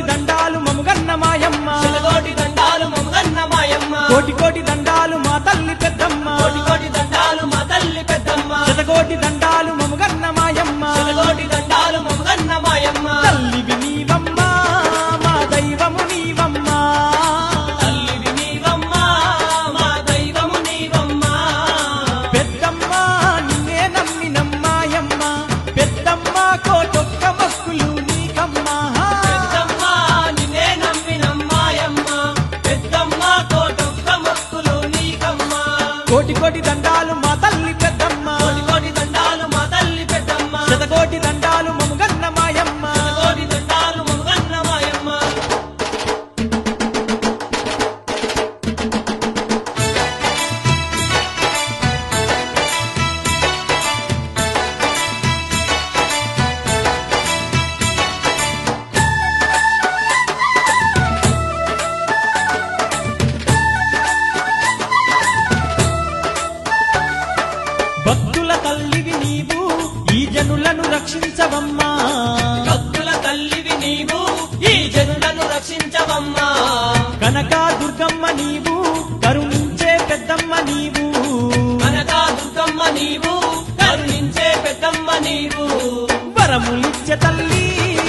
కోటి దండాలు మమగన్న దండాలు మాయమ్మ. కోటి కోటి దండాలు మా తల్లి పెద్ద జనులను రక్షించవమ్మా. భక్తుల తల్లివి నీవు ఈ జనులను రక్షించవమ్మా. కనకా దుర్గమ్మ నీవు కరుణించే పెద్దమ్మ నీవు. కనకా దుర్గమ్మ నీవు కరుణించే పెద్దమ్మ నీవు. పరములిచ్చే తల్లి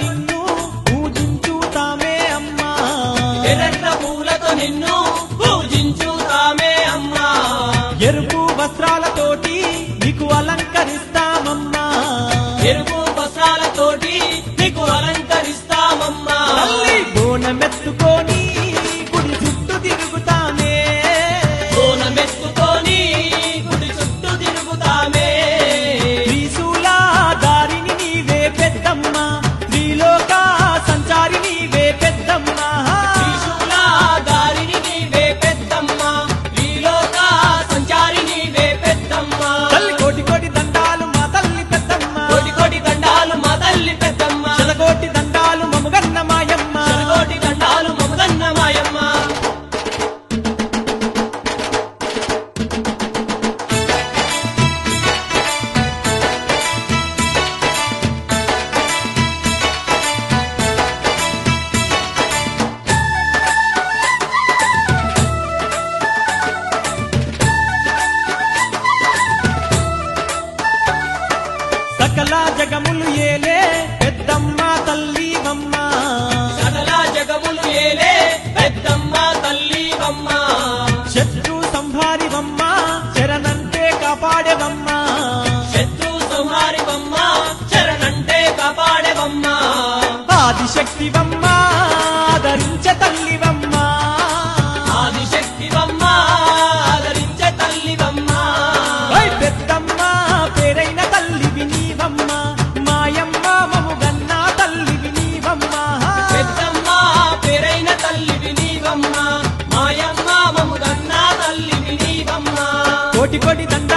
నిన్ను పూజించుతామే అమ్మా. ఎర్ర పూలతో నిన్ను పూజించుతామే అమ్మా. ఎరుపు వస్త్రాలతోటి నీకు అలంకరిస్తా తల్లి బమ్మ. సదలా జగములు శత్రు సంహారి బమ్మ శరణంటే కాపాడే బమ్మ. శత్రు సంహారి బమ్మ శరణంటే కాపాడే బమ్మ. ఆదిశక్తి బమ్మ ఆదరించ తల్లి కోటి కోటి దండ